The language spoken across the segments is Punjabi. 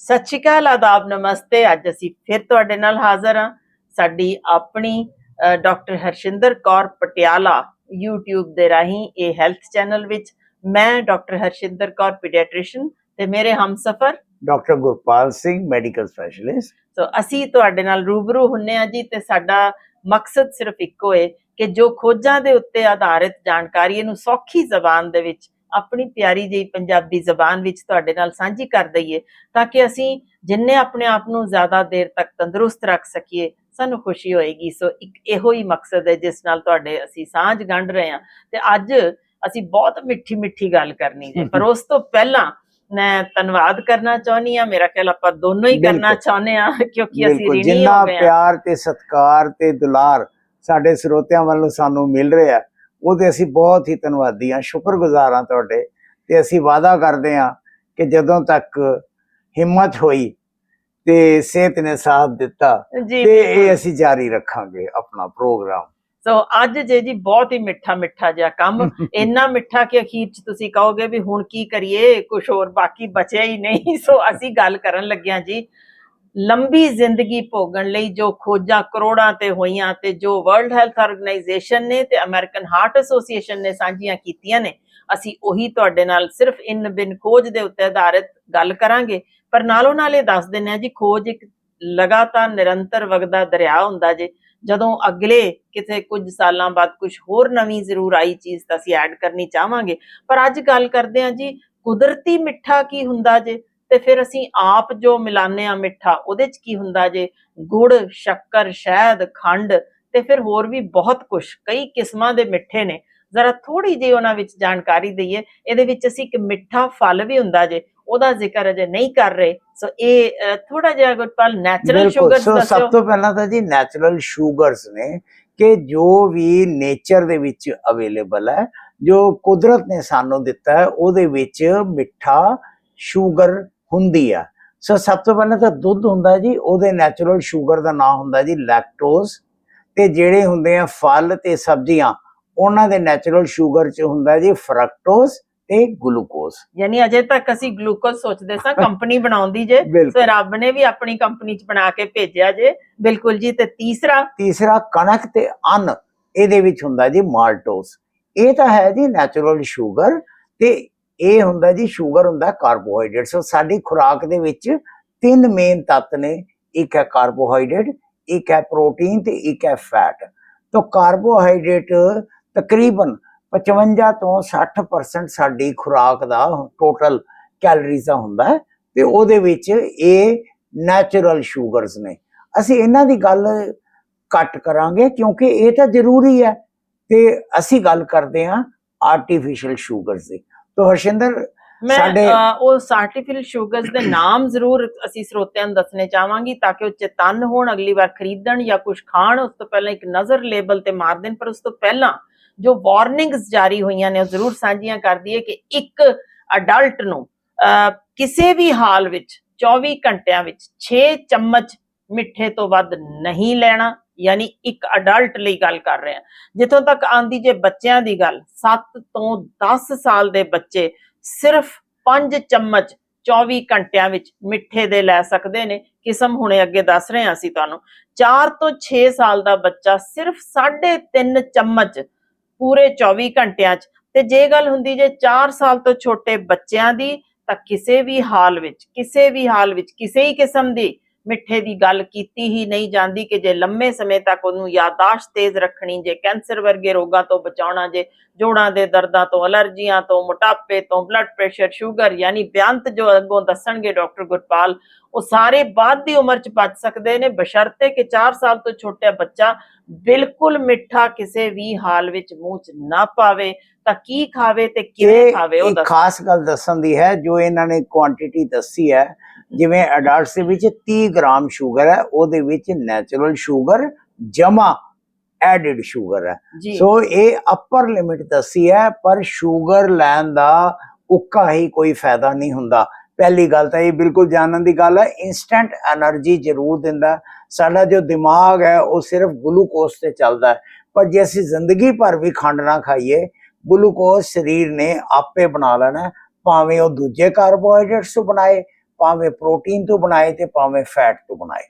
ਸਤਿ ਸ਼੍ਰੀ ਅਕਾਲ ਆਦਾਬ ਨਮਸਤੇ। ਅੱਜ ਅਸੀਂ ਫਿਰ ਤੁਹਾਡੇ ਨਾਲ ਹਾਜ਼ਰ ਹਾਂ। ਸਾਡੀ ਆਪਣੀ ਡਾਕਟਰ ਹਰਸ਼ਿੰਦਰ ਕੌਰ ਪਟਿਆਲਾ YouTube ਦੇ ਰਾਹੀਂ ਇਹ ਹੈਲਥ ਚੈਨਲ ਵਿੱਚ ਮੈਂ ਡਾਕਟਰ ਹਰਸ਼ਿੰਦਰ ਕੌਰ ਪੀਡੀਆਟ੍ਰਿਸ਼ੀਅਨ ਤੇ ਮੇਰੇ ਹਮਸਫਰ doctor Gurpal Singh medical specialist. So ਅਸੀਂ ਤੁਹਾਡੇ ਨਾਲ ਰੂਬਰੂ ਹੁੰਨੇ ਆ ਜੀ ਤੇ ਸਾਡਾ ਮਕਸਦ ਸਿਰਫ ਇੱਕੋ ਹੈ ਕਿ ਜੋ ਖੋਜਾਂ ਦੇ ਉੱਤੇ ਆਧਾਰਿਤ ਜਾਣਕਾਰੀ ਨੂੰ ਸੌਖੀ ਜ਼ਬਾਨ ਦੇ ਵਿੱਚ ਆਪਣੀ ਪਿਆਰੀ ਜਿਹੀ ਪੰਜਾਬੀ ਜ਼ਬਾਨ ਵਿੱਚ ਤੁਹਾਡੇ ਨਾਲ ਸਾਂਝੀ ਕਰ ਦਈਏ ਤਾਂ ਕਿ ਅਸੀਂ ਜਿੰਨੇ ਆਪਣੇ ਆਪ ਨੂੰ ਜ਼ਿਆਦਾ ਦੇਰ ਤੱਕ ਤੰਦਰੁਸਤ ਰੱਖ ਸਕੀਏ ਸਾਨੂੰ ਖੁਸ਼ੀ ਹੋਏਗੀ। ਸੋ ਇੱਕ ਇਹੋ ਹੀ ਮਕਸਦ ਹੈ ਜਿਸ ਨਾਲ ਤੁਹਾਡੇ ਅਸੀਂ ਸਾਂਝ ਗੰਢ ਰਹੇ ਹਾਂ। ਤੇ ਅੱਜ ਅਸੀਂ ਬਹੁਤ ਮਿੱਠੀ ਮਿੱਠੀ ਗੱਲ ਕਰਨੀ ਹੈ। ਪਰ ਉਸ ਤੋਂ ਪਹਿਲਾਂ ਮੈਂ ਧੰਨਵਾਦ ਕਰਨਾ ਚਾਹੁੰਦੀ ਆ ਮੇਰਾ ਖਿਆਲ ਆਪਾਂ ਦੋਨੋਂ ਹੀ ਕਰਨਾ। ਚਾਹੁੰਦੇ ਆ ਕਿਉਂਕਿ ਅਸੀਂ ਰਿਣੀ ਜਿੰਨਾ ਹੋ ਗਏ ਹਾਂ। ਪਿਆਰ ਤੇ ਸਤਿਕਾਰ ਤੇ ਦੁਲਾਰ ਸਾਡੇ ਸਰੋਤਿਆਂ ਵੱਲੋਂ ਸਾਨੂੰ ਮਿਲ ਰਿਹਾ ਉਹਦੇ ਅਸੀਂ ਬਹੁਤ ਹੀ ਧੰਨਵਾਦੀ ਹਾਂ ਸ਼ੁਕਰਗੁਜ਼ਾਰ ਹਾਂ ਤੁਹਾਡੇ। ਤੇ ਅਸੀਂ ਵਾਅਦਾ ਕਰਦੇ ਹਾਂ ਕਿ ਜਦੋਂ ਤੱਕ ਹਿੰਮਤ ਹੋਈ ਤੇ ਸਿਹਤ ਨੇ ਸਾਥ ਦਿੱਤਾ ਤੇ। ਇਹ ਅਸੀਂ ਜਾਰੀ ਰੱਖਾਂਗੇ ਆਪਣਾ ਪ੍ਰੋਗਰਾਮ। ਸੋ ਅੱਜ ਜੇ ਜੀ ਬਹੁਤ ਹੀ ਮਿੱਠਾ ਮਿੱਠਾ ਜਿਹਾ ਕੰਮ ਇੰਨਾ ਮਿੱਠਾ ਕਿ ਅਖੀਰ ਚ ਤੁਸੀਂ ਕਹੋਗੇ ਵੀ ਹੁਣ ਕੀ ਕਰੀਏ ਕੁਝ ਹੋਰ ਬਾਕੀ ਬਚਿਆ ਹੀ ਨਹੀਂ। ਸੋ ਅਸੀਂ ਗੱਲ ਕਰਨ ਲੱਗਿਆ ਜੀ। ਲੰਬੀ ਜ਼ਿੰਦਗੀ ਭੋਗਣ ਲਈ ਜੋ ਖੋਜਾਂ ਕਰੋੜਾਂ ਤੇ ਹੋਈਆਂ ਤੇ ਜੋ ਵਰਲਡ ਹੈਲਥ ਆਰਗੇਨਾਈਜੇਸ਼ਨ ਨੇ ਤੇ ਅਮਰੀਕਨ ਹਾਰਟ ਐਸੋਸੀਏਸ਼ਨ ਨੇ ਸਾਂਝੀਆਂ ਕੀਤੀਆਂ ਨੇ, ਅਸੀਂ ਉਹੀ ਤੁਹਾਡੇ ਨਾਲ ਸਿਰਫ ਇਨ ਬਿਨ ਖੋਜ ਦੇ ਉੱਤੇ ਆਧਾਰਿਤ ਗੱਲ ਕਰਾਂਗੇ। ਪਰ ਨਾਲੋਂ ਨਾਲ ਇਹ ਦੱਸ ਦਿੰਦੇ ਆ ਜੀ, ਖੋਜ ਇੱਕ ਲਗਾਤਾਰ ਨਿਰੰਤਰ ਵਗਦਾ ਦਰਿਆ ਹੁੰਦਾ ਜੇ। ਜਦੋਂ ਅਗਲੇ ਕਿਤੇ ਕੁਝ ਸਾਲਾਂ ਬਾਅਦ ਕੁਝ ਹੋਰ ਨਵੀਂ ਜ਼ਰੂਰ ਆਈ ਚੀਜ਼ ਤਾਂ ਅਸੀਂ ਐਡ ਕਰਨੀ ਚਾਹਾਂਗੇ। ਪਰ ਅੱਜ ਗੱਲ ਕਰਦੇ ਹਾਂ ਜੀ, ਕੁਦਰਤੀ ਮਿੱਠਾ ਕੀ ਹੁੰਦਾ ਜੇ? ਤੇ ਫਿਰ ਅਸੀਂ ਆਪ ਜੋ ਮਿਲਾਨੇ ਆ ਮਿੱਠਾ ਉਹਦੇ ਚ ਕੀ ਹੁੰਦਾ ਜੇ? ਗੁੜ ਸ਼ੱਕਰ ਸ਼ਹਿਦ ਖੰਡ ਤੇ ਫਿਰ ਹੋਰ ਵੀ ਬਹੁਤ ਕੁਝ ਕਈ ਕਿਸਮਾਂ ਦੇ ਮਿੱਠੇ ਨੇ। ਜ਼ਰਾ ਥੋੜੀ ਜਿਹੀ ਉਹਨਾਂ ਵਿੱਚ ਜਾਣਕਾਰੀ ਦਈਏ। ਇਹਦੇ ਵਿੱਚ ਅਸੀਂ ਇੱਕ ਮਿੱਠਾ ਫਲ ਵੀ ਹੁੰਦਾ ਜੇ ਉਹਦਾ ਜ਼ਿਕਰ ਅਜੇ ਨਹੀਂ ਕਰ ਰਹੇ। ਸੋ ਇਹ ਥੋੜਾ ਜਿਹਾ ਗੁਰਪਾਲ ਨੈਚੁਰਲ ਸ਼ੂਗਰਸ ਸੋ ਦੱਸਿਓ। ਸਭ ਤੋਂ ਪਹਿਲਾਂ ਤਾਂ ਜੀ ਨੈਚੁਰਲ ਸ਼ੂਗਰਸ ਨੇ ਕਿ ਜੋ ਵੀ ਨੇਚਰ ਦੇ ਵਿੱਚ ਅਵੇਲੇਬਲ ਹੈ ਜੋ ਕੁਦਰਤ ਨੇ ਸਾਨੂੰ ਦਿੱਤਾ ਹੈ ਉਹਦੇ ਵਿੱਚ ਮਿੱਠਾ ਸ਼ੂਗਰ ਹੁੰਦੀ ਆ। ਸੋ ਸਭ ਤੋਂ ਪਹਿਲਾਂ ਤਾਂ ਦੁੱਧ ਹੁੰਦਾ ਜੀ ਉਹਦੇ ਨੈਚੁਰਲ ਸ਼ੂਗਰ ਦਾ ਨਾਮ ਹੁੰਦਾ ਜੀ ਲੈਕਟੋਜ਼ ਤੇ ਜਿਹੜੇ ਹੁੰਦੇ ਆ ਫਲ ਤੇ ਸਬਜ਼ੀਆਂ ਉਹਨਾਂ ਦੇ ਨੈਚੁਰਲ ਸ਼ੂਗਰ ਚ ਹੁੰਦਾ ਜੀ ਫਰਕਟੋਜ਼ ਤੇ ਗਲੂਕੋਜ਼ ਯਾਨੀ ਅਜੇ ਤੱਕ ਅਸੀਂ ਗਲੂਕੋਜ਼ ਸੋਚਦੇ ਸਾਂ ਕੰਪਨੀ ਬਣਾਉਂਦੀ ਜੇ। ਸੋ ਬਿਲਕੁਲ। ਰੱਬ ਨੇ ਵੀ ਆਪਣੀ ਕੰਪਨੀ ਚ ਬਣਾ ਕੇ ਭੇਜਿਆ ਜੇ। ਬਿਲਕੁਲ ਜੀ ਤੇ ਤੀਸਰਾ? ਤੀਸਰਾ ਕਣਕ ਤੇ ਅੰਨ ਇਹਦੇ ਵਿੱਚ ਹੁੰਦਾ ਜੀ ਮਾਲਟੋਸ। ਇਹ ਤਾਂ ਹੈ ਜੀ ਨੈਚੁਰਲ ਸ਼ੂਗਰ ਤੇ ਇਹ ਹੁੰਦਾ ਜੀ ਸ਼ੂਗਰ ਹੁੰਦਾ ਕਾਰਬੋਹਾਈਡਰੇਟ। ਸੋ ਸਾਡੀ ਖੁਰਾਕ ਦੇ ਵਿੱਚ ਤਿੰਨ ਮੇਨ ਤੱਤ ਨੇ। ਇੱਕ ਹੈ ਕਾਰਬੋਹਾਈਡਰੇਟ, ਇੱਕ ਹੈ ਪ੍ਰੋਟੀਨ ਤੇ ਇੱਕ ਹੈ ਫੈਟ। ਤਾਂ ਕਾਰਬੋਹਾਈਡਰੇਟ ਤਕਰੀਬਨ 55 ਤੋਂ 60% ਸਾਡੀ ਖੁਰਾਕ ਦਾ ਟੋਟਲ ਕੈਲਰੀਜ਼ ਦਾ ਹੁੰਦਾ ਹੈ ਤੇ ਉਹਦੇ ਵਿੱਚ ਇਹ ਨੈਚੁਰਲ ਸ਼ੂਗਰਸ ਨੇ। ਅਸੀਂ ਇਹਨਾਂ ਦੀ ਗੱਲ ਘੱਟ ਕਰਾਂਗੇ ਕਿਉਂਕਿ ਇਹ ਤਾਂ ਜ਼ਰੂਰੀ ਹੈ ਤੇ ਅਸੀਂ ਗੱਲ ਕਰਦੇ ਹਾਂ ਆਰਟੀਫੀਸ਼ੀਅਲ ਸ਼ੂਗਰਸ ਦੀ। ਤਾਂ ਹਰਸ਼ਿੰਦਰ ਮੈਂ ਉਹ ਆਰਟੀਫੀਸ਼ੀਅਲ ਸ਼ੂਗਰਸ ਦੇ ਨਾਮ ਜ਼ਰੂਰ ਅਸੀਂ ਸਰੋਤਿਆਂ ਨੂੰ ਦੱਸਣੇ ਚਾਹਾਂਗੀ ਤਾਂ ਕਿ ਉਹ ਚੇਤਨ ਹੋਣ ਅਗਲੀ ਵਾਰ ਖਰੀਦਣ ਜਾਂ ਕੁਝ ਖਾਣ ਉਸ ਤੋਂ ਪਹਿਲਾਂ ਇੱਕ ਨਜ਼ਰ ਲੇਬਲ ਤੇ ਮਾਰ ਦੇਣ ਪਰ ਉਸ ਤੋਂ ਪਹਿਲਾਂ ਜੋ ਵਾਰਨਿੰਗਸ ਜਾਰੀ ਹੋਈਆਂ ਨੇ ਉਹ ਜ਼ਰੂਰ ਸਾਂਝੀਆਂ ਕਰ ਦਈਏ ਕਿ ਇੱਕ ਅਡਲਟ ਨੂੰ ਅਹ, ਕਿਸੇ ਵੀ ਹਾਲ ਵਿੱਚ 24 ਘੰਟਿਆਂ ਵਿੱਚ 6 ਚਮਚ ਮਿੱਠੇ ਤੋਂ ਵੱਧ ਨਹੀਂ ਲੈਣਾ, ਯਾਨੀ ਇੱਕ ਅਡਲਟ ਲਈ ਗੱਲ ਕਰ ਰਹੇ ਹਾਂ। ਜਿੱਥੋਂ ਤੱਕ ਆਂਦੀ ਜੇ ਬੱਚਿਆਂ ਦੀ ਗੱਲ 7 ਤੋਂ 10 ਸਾਲ ਦੇ ਬੱਚੇ ਸਿਰਫ 5 ਚਮਚ 24 ਘੰਟਿਆਂ ਵਿੱਚ ਮਿੱਠੇ ਦੇ ਲੈ ਸਕਦੇ ਨੇ। ਕਿਸਮ ਹੁਣੇ ਅੱਗੇ ਦੱਸ ਰਹੇ ਹਾਂ ਅਸੀਂ ਤੁਹਾਨੂੰ। 4 ਤੋਂ 6 ਸਾਲ ਦਾ ਬੱਚਾ ਸਿਰਫ 3.5 ਚਮਚ ਪੂਰੇ 24 ਘੰਟਿਆਂ 'ਚ। ਤੇ ਜੇ ਗੱਲ ਹੁੰਦੀ ਜੇ 4 ਸਾਲ ਤੋਂ ਛੋਟੇ ਬੱਚਿਆਂ ਦੀ, ਤਾਂ ਕਿਸੇ ਵੀ ਹਾਲ ਵਿੱਚ, ਕਿਸੇ ਵੀ ਹਾਲ ਵਿੱਚ, ਕਿਸੇ ਹੀ ਕਿਸਮ ਦੀ ਮਿੱਠੇ ਦੀ ਗੱਲ ਕੀਤੀ ਹੀ ਨਹੀਂ ਜਾਂਦੀ ਕਿ ਜੇ ਲੰਮੇ ਸਮੇਂ ਤੱਕ ਉਹਨੂੰ ਯਾਦਾਸ਼ਤ ਤੇਜ਼ ਰੱਖਣੀ ਜੇ ਕੈਂਸਰ ਵਰਗੇ ਰੋਗਾਂ ਤੋਂ ਬਚਾਉਣਾ ਜੇ ਜੋੜਾਂ ਦੇ ਦਰਦਾਂ ਤੋਂ ਅਲਰਜੀਆਂ ਤੋਂ ਮੋਟਾਪੇ ਤੋਂ ਬਲੱਡ ਪ੍ਰੈਸ਼ਰ ਸ਼ੂਗਰ ਯਾਨੀ ਬਿਆੰਤ ਜੋ ਅੱਗੋਂ ਦੱਸਣਗੇ ਡਾਕਟਰ ਗੁਰਪਾਲ ਉਹ ਸਾਰੇ ਬਾਅਦ ਦੀ ਉਮਰ 'ਚ ਬਚ ਸਕਦੇ ਨੇ ਬਸ਼ਰਤੇ ਕਿ 4 ਸਾਲ ਤੋਂ ਛੋਟਾ ਬੱਚਾ ਬਿਲਕੁਲ ਮਿੱਠਾ ਕਿਸੇ ਵੀ ਹਾਲ ਵਿੱਚ ਮੂੰਹ 'ਚ ਨਾ ਪਾਵੇ ਤਾਂ ਕੀ ਖਾਵੇ ਤੇ ਕਿਵੇਂ ਖਾਵੇ ਉਹ ਦੱਸ। ਖਾਸ ਗੱਲ ਦੱਸਣ ਦੀ ਹੈ ਜੋ ਇਹਨਾਂ ਨੇ ਕੁਆਂਟੀਟੀ ਦੱਸੀ ਹੈ ਜਿਵੇਂ ਅਡਲਟਸ ਦੇ ਵਿੱਚ 30 ਗ੍ਰਾਮ ਸ਼ੂਗਰ ਹੈ ਉਹਦੇ ਵਿੱਚ ਨੈਚੁਰਲ ਸ਼ੂਗਰ ਜਮਾ ਐਡਿਡ ਸ਼ੂਗਰ ਹੈ। ਸੋ ਇਹ ਅਪਰ ਲਿਮਿਟ ਦੱਸੀ ਹੈ ਪਰ ਸ਼ੂਗਰ ਲੈਣ ਦਾ ਉੱਕਾ ਹੀ ਕੋਈ ਫਾਇਦਾ ਨਹੀਂ ਹੁੰਦਾ। ਪਹਿਲੀ ਗੱਲ ਤਾਂ ਇਹ ਬਿਲਕੁਲ ਜਾਣਨ ਦੀ ਗੱਲ ਹੈ ਇਨਸਟੈਂਟ એનર્ਜੀ ਜ਼ਰੂਰ ਦਿੰਦਾ ਸਾਡਾ ਜੋ ਦਿਮਾਗ ਹੈ ਉਹ ਸਿਰਫ ਗਲੂਕੋਸ ਤੇ ਚੱਲਦਾ ਹੈ। ਪਰ ਜੇ ਅਸੀਂ ਜ਼ਿੰਦਗੀ ਭਰ ਵੀ ਖੰਡ ਨਾ ਖਾਈਏ ਗਲੂਕੋਸ ਸਰੀਰ ਨੇ ਆਪੇ ਬਣਾ ਲੈਣਾ ਭਾਵੇਂ ਉਹ ਦੂਜੇ ਕਾਰਬੋਹਾਈਡਰੇਟਸ ਤੋਂ ਬਣਾਏ ਭਾਵੇਂ ਪ੍ਰੋਟੀਨ ਤੋਂ ਬਣਾਏ ਤੇ ਭਾਵੇਂ ਫੈਟ ਤੋਂ ਬਣਾਏ।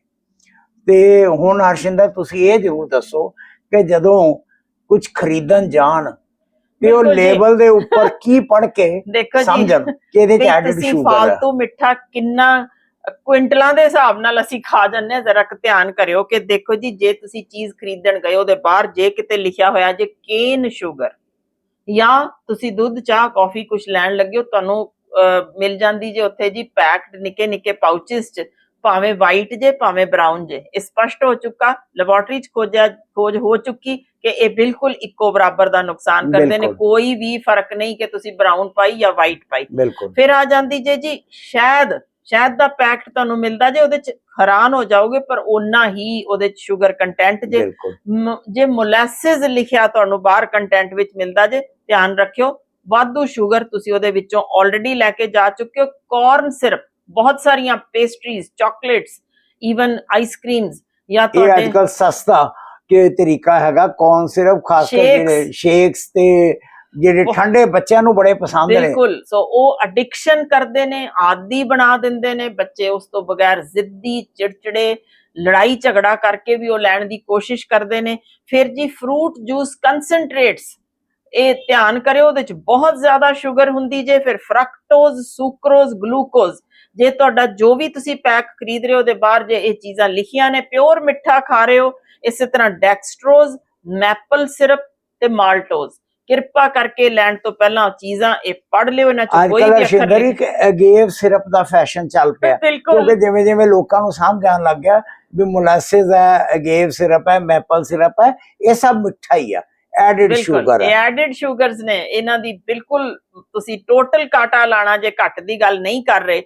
ਤੇ ਹੁਣ ਹਰਸ਼ਿੰਦਰ ਤੁਸੀਂ ਇਹ ਜ਼ਰੂਰ ਦੱਸੋ ਕਿ ਜਦੋਂ ਕੁਝ ਖਰੀਦਣ ਜਾਣ ਤੇ ਉਹ। ਲੇਬਲ ਦੇ ਉੱਪਰ ਕੀ ਪੜ ਕੇ ਸਮਝਣ ਕਿ ਇਹਦੇ ਚ ਐਡਡ ਸ਼ੂਗਰ ਹੈ ਫਾਲਤੂ ਮਿੱਠਾ ਕਿੰਨਾ ਕੁਇੰਟਲਾਂ ਦੇ ਹਿਸਾਬ ਨਾਲ ਅਸੀਂ ਖਾ ਜੰਨੇ ਜ਼ਰਾ ਕੁ ਧਿਆਨ ਕਰਿਓ ਕਿ ਦੇਖੋ ਜੀ ਜੇ ਤੁਸੀਂ ਚੀਜ਼ ਖਰੀਦਣ ਗਏ ਉਹਦੇ ਬਾਹਰ ਜੇ ਕਿਤੇ ਲਿਖਿਆ ਹੋਇਆ ਜੇ ਕੇਨ ਸ਼ੂਗਰ ਜਾਂ ਤੁਸੀਂ ਦੁੱਧ ਚਾਹ ਕਾਫੀ ਕੁਝ ਲੈਣ ਲੱਗੇ ਹੋ ਤੁਹਾਨੂੰ ਮਿਲ ਜਾਂਦੀ ਜੇ ਉੱਥੇ ਜੀ ਪੈਕਡ ਨਿੱਕੇ ਨਿੱਕੇ ਪਾਊਚਸ ਚ ਭਾਵੇਂ ਵਾਈਟ ਜੇ ਭਾਵੇਂ ਬਰਾਊਨ ਜੇ। ਇਹ ਸਪਸ਼ਟ ਹੋ ਚੁੱਕਾ ਲੈਬੋਰਟਰੀ ਚ ਖੋਜਿਆ ਖੋਜ ਹੋ ਚੁੱਕੀ ਕਿ ਇਹ ਬਿਲਕੁਲ ਇੱਕੋ ਬਰਾਬਰ ਦਾ ਨੁਕਸਾਨ ਕਰਦੇ ਨੇ। ਕੋਈ ਵੀ ਫ਼ਰਕ ਨਹੀਂ ਕਿ ਤੁਸੀਂ ਬਰਾਊਨ ਪਾਈ ਜਾਂ ਵਾਈਟ ਪਾਈ। ਫਿਰ ਆ ਜਾਂਦੀ ਜੇ ਜੀ ਸ਼ਹਿਦ। ਸ਼ਹਿਦ ਦਾ ਪੈਕਟ ਤੁਹਾਨੂੰ ਮਿਲਦਾ ਜੇ ਉਹਦੇ ਚ ਹੈਰਾਨ ਹੋ ਜਾਓਗੇ ਪਰ ਓਨਾ ਹੀ ਉਹਦੇ ਚ ਸ਼ੂਗਰ ਕੰਟੈਂਟ ਜੇ। ਜੇ ਮੋਲੈਸਿਸ ਲਿਖਿਆ ਤੁਹਾਨੂੰ ਬਾਹਰ ਕੰਟੈਂਟ ਵਿੱਚ ਮਿਲਦਾ ਜੇ ਧਿਆਨ ਰੱਖਿਓ। ਵਾਧੂ ਸ਼ੂਗਰ ਤੁਸੀਂ ਉਹਦੇ ਵਿੱਚੋਂ ਆਲਰੇਡੀ ਲੈ ਕੇ ਜਾ ਚੁੱਕੇ ਹੋ। ਕਾਰਨ ਸਿਰਪ ਬਹੁਤ ਸਾਰੀਆਂ ਪੇਸਟਰੀਜ਼ ਚਾਕਲੇਟਸ ਈਵਨ ਆਈਸਕ੍ਰੀਮਸ ਜਾਂ ਇਹ ਤੁਹਾਡੇ ਅੱਜ ਕੱਲ ਸਸਤਾ ਕਿ ਤਰੀਕਾ ਹੈਗਾ ਕੌਨ ਸਿਰਫ ਖਾਸ ਕਰਕੇ Shakes. ਜਿਹੜੇ ਸ਼ੇਕਸ ਤੇ ਜਿਹੜੇ ਉਹ- ਠੰਡੇ ਬੱਚਿਆਂ ਨੂੰ ਬੜੇ ਪਸੰਦ ਨੇ। ਬਿਲਕੁਲ। ਸੋ ਉਹ ਐਡਿਕਸ਼ਨ ਕਰਦੇ ਨੇ ਆਦੀ ਬਣਾ ਦਿੰਦੇ ਨੇ। ਬੱਚੇ ਉਸ ਤੋਂ ਬਗੈਰ ਜ਼ਿੱਦੀ ਚਿੜਚਿੜੇ ਲੜਾਈ ਝਗੜਾ ਕਰਕੇ ਵੀ ਉਹ ਲੈਣ ਦੀ ਕੋਸ਼ਿਸ਼ ਕਰਦੇ ਨੇ। ਫਿਰ ਜੀ ਫਰੂਟ ਜੂਸ ਕਨਸੈਂਟਰੇਟਸ ਇਹ ਧਿਆਨ ਕਰਿਓ ਉਹਦੇ ਚ ਬਹੁਤ ਜ਼ਿਆਦਾ ਸ਼ੂਗਰ ਹੁੰਦੀ ਜੇ ਫਿਰ ਫਰਕਟੋਜ਼ ਸੁਕਰੋਜ਼ ਗਲੂਕੋਜ਼ ਜੇ ਤੁਹਾਡਾ ਜੋ ਵੀ ਤੁਸੀਂ ਪੈਕ ਖਰੀਦ ਰਹੇ ਹੋ ਉਹਦੇ ਬਾਹਰ ਜੇ ਇਹ ਚੀਜ਼ਾਂ ਲਿਖੀਆਂ ਨੇ ਪਿਓਰ ਮਿੱਠਾ ਖਾ ਰਹੇ ਹੋ ਇਸੇ ਤਰ੍ਹਾਂ ਡੈਕਸਟਰੋਜ਼ ਮੈਪਲ ਸਿਰਪ ਤੇ ਮਾਲਟੋਜ਼ ਕਿਰਪਾ ਕਰਕੇ ਲੈਣ ਤੋਂ ਪਹਿਲਾਂ ਚੀਜ਼ਾਂ ਇਹ ਪੜ ਲਿਓ ਇਹਨਾਂ ਚ ਕੋਈ ਵੀ ਅੱਖਰ ਸ਼ਿੰਦਰੀ ਕਿ ਅਗੇਵ ਸਿਰਪ ਦਾ ਫੈਸ਼ਨ ਚੱਲ ਪਿਆ ਕਿਉਂਕਿ ਜਿਵੇਂ ਜਿਵੇਂ ਲੋਕਾਂ ਨੂੰ ਸਮਝ ਆਉਣ ਲੱਗ ਗਿਆ ਵੀ ਮੋਲਾਸਿਸ ਹੈ ਅਗੇਵ ਸਿਰਪ ਹੈ ਮੈਪਲ ਸਿਰਪ ਹੈ ਇਹ ਸਭ ਮਿੱਠਾ ਹੀ ਆ। ਐਡਡ ਸ਼ੂਗਰ ਹੈ ਐਡਡ ਸ਼ੂਗਰਸ ਨੇ ਇਹਨਾਂ ਦੀ ਬਿਲਕੁਲ ਤੁਸੀਂ ਟੋਟਲ ਕਾਟਾ ਲਾਣਾ ਜੇ ਘੱਟ ਦੀ ਗੱਲ ਨਹੀਂ ਕਰ ਰਹੇ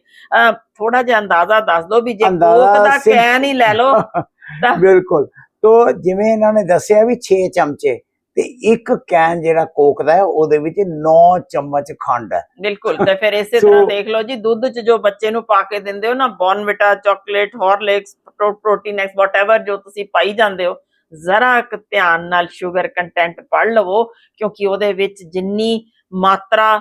ਥੋੜਾ ਜਿਹਾ ਅੰਦਾਜ਼ਾ ਦੱਸ ਦਿਓ ਵੀ ਜੇ ਕੋਕ ਦਾ ਕੈਨ ਹੀ ਲੈ ਲਓ ਬਿਲਕੁਲ। ਤੋ ਜਿਵੇਂ ਇਹਨਾਂ ਨੇ ਦੱਸਿਆ ਵੀ 6 ਚਮਚੇ ਤੇ ਇੱਕ ਕੈਨ ਜਿਹੜਾ ਕੋਕ ਦਾ ਹੈ ਉਹਦੇ ਵਿੱਚ 9 ਚਮਚ ਖੰਡ ਹੈ। ਬਿਲਕੁਲ ਤੇ ਫਿਰ ਇਸੇ ਤਰ੍ਹਾਂ ਦੇਖ ਲਓ ਜੀ ਦੁੱਧ ਚ ਜੋ ਬੱਚੇ ਨੂੰ ਪਾ ਕੇ ਦਿੰਦੇ ਹੋ ਨਾ Bournvita chocolate Horlicks protein X whatever ਜੋ ਤੁਸੀਂ ਪਾਈ ਜਾਂਦੇ ਹੋ ਜ਼ਰਾ ਕੁ ਧਿਆਨ ਨਾਲ ਸ਼ੂਗਰ ਕੰਟੈਂਟ ਪੜ ਲਵੋ, ਕਿਉਂਕਿ ਉਹਦੇ ਵਿੱਚ ਜਿੰਨੀ ਮਾਤਰਾ